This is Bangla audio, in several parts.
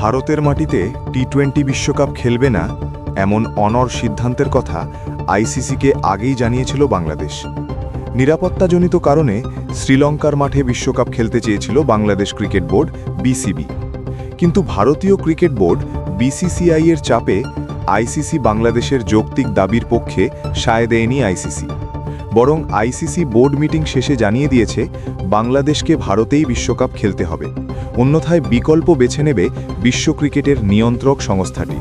ভারতের মাটিতে টি টোয়েন্টি বিশ্বকাপ খেলবে না এমন অনর সিদ্ধান্তের কথা আইসিসিকে আগেই জানিয়েছিল বাংলাদেশ। নিরাপত্তাজনিত কারণে শ্রীলঙ্কার মাঠে বিশ্বকাপ খেলতে চেয়েছিল বাংলাদেশ ক্রিকেট বোর্ড বিসিবি কিন্তু ভারতীয় ক্রিকেট বোর্ড বিসিসিআই এর চাপে আইসিসি বাংলাদেশের যৌক্তিক দাবির পক্ষে সায় দেয়নি আইসিসি বরং আইসিসি বোর্ড মিটিং শেষে জানিয়ে দিয়েছে, বাংলাদেশকে ভারতেই বিশ্বকাপ খেলতে হবে। অন্যথায় বিকল্প বেছে নেবে বিশ্ব ক্রিকেটের নিয়ন্ত্রক সংস্থাটি।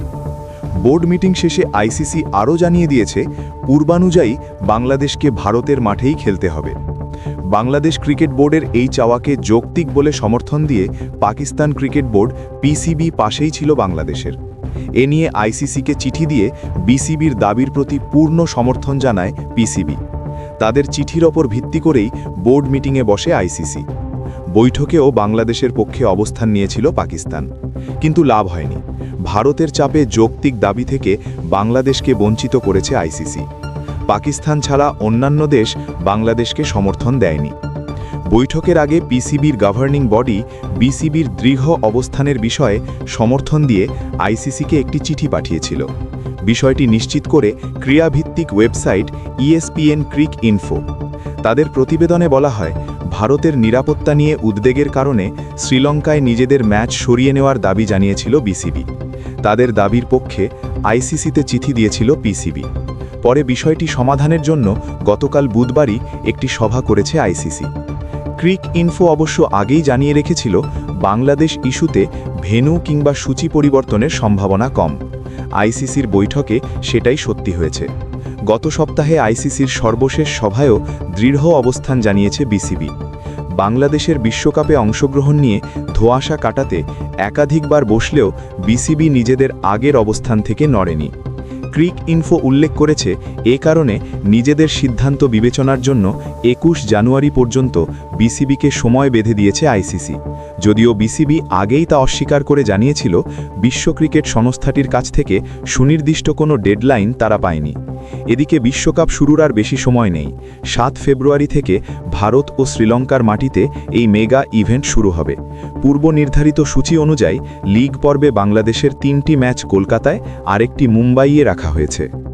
বোর্ড মিটিং শেষে আইসিসি আরও জানিয়ে দিয়েছে, পূর্বানুযায়ী বাংলাদেশকে ভারতের মাঠেই খেলতে হবে। বাংলাদেশ ক্রিকেট বোর্ডের এই চাওয়াকে যৌক্তিক বলে সমর্থন দিয়ে পাকিস্তান ক্রিকেট বোর্ড পিসিবি পাশেই ছিল বাংলাদেশের। এ নিয়ে আইসিসিকে চিঠি দিয়ে বিসিবির দাবির প্রতি পূর্ণ সমর্থন জানায় পিসিবি। তাদের চিঠির ওপর ভিত্তি করেই বোর্ড মিটিংয়ে বসে আইসিসি। বৈঠকেও বাংলাদেশের পক্ষে অবস্থান নিয়েছিল পাকিস্তান। কিন্তু লাভ হয়নি। ভারতের চাপে যৌক্তিক দাবি থেকে বাংলাদেশকে বঞ্চিত করেছে আইসিসি। পাকিস্তান ছাড়া অন্যান্য দেশ বাংলাদেশকে সমর্থন দেয়নি। বৈঠকের আগে পিসিবির গভর্নিং বডি বিসিবির দৃঢ় অবস্থানের বিষয়ে সমর্থন দিয়ে আইসিসিকে একটি চিঠি পাঠিয়েছিল। বিষয়টি নিশ্চিত করে ক্রিয়াভিত্তিক ওয়েবসাইট ইএসপিএন ক্রিক ইনফো। তাদের প্রতিবেদনে বলা হয় ভারতের নিরাপত্তা নিয়ে উদ্বেগের কারণে শ্রীলঙ্কায় নিজেদের ম্যাচ সরিয়ে নেওয়ার দাবি জানিয়েছিল বিসিবি। তাদের দাবির পক্ষে আইসিসিতে চিঠি দিয়েছিল পিসিবি। পরে বিষয়টি সমাধানের জন্য গতকাল বুধবারই একটি সভা করেছে আইসিসি। ক্রিক ইনফো অবশ্য আগেই জানিয়ে রেখেছিল, বাংলাদেশ ইস্যুতে ভেনু কিংবা সূচি পরিবর্তনের সম্ভাবনা কম। আইসিসির বৈঠকে সেটাই সত্যি হয়েছে। গত সপ্তাহে আইসিসির সর্বশেষ সভায়ও দৃঢ় অবস্থান জানিয়েছে বিসিবি। বাংলাদেশের বিশ্বকাপে অংশগ্রহণ নিয়ে ধোঁয়াশা কাটাতে একাধিকবার বসলেও বিসিবি নিজেদের আগের অবস্থান থেকে নড়েনি। ক্রিক ইনফো উল্লেখ করেছে, এ কারণে নিজেদের সিদ্ধান্ত বিবেচনার জন্য একুশ জানুয়ারি পর্যন্ত বিসিবিকে সময় বেঁধে দিয়েছে আইসিসি। যদিও বিসিবি আগেই তা অস্বীকার করে জানিয়েছিল, বিশ্ব ক্রিকেট সংস্থাটির কাছ থেকে সুনির্দিষ্ট কোনো ডেডলাইন তারা পায়নি। এদিকে বিশ্বকাপ শুরুর আর বেশি সময় নেই। সাত ফেব্রুয়ারি থেকে ভারত ও শ্রীলঙ্কার মাটিতে এই মেগা ইভেন্ট শুরু হবে। পূর্ব নির্ধারিত সূচি অনুযায়ী, লিগ পর্বে বাংলাদেশের তিনটি ম্যাচ কলকাতায়, আরেকটি মুম্বাইয়ে রাখা হয়েছে।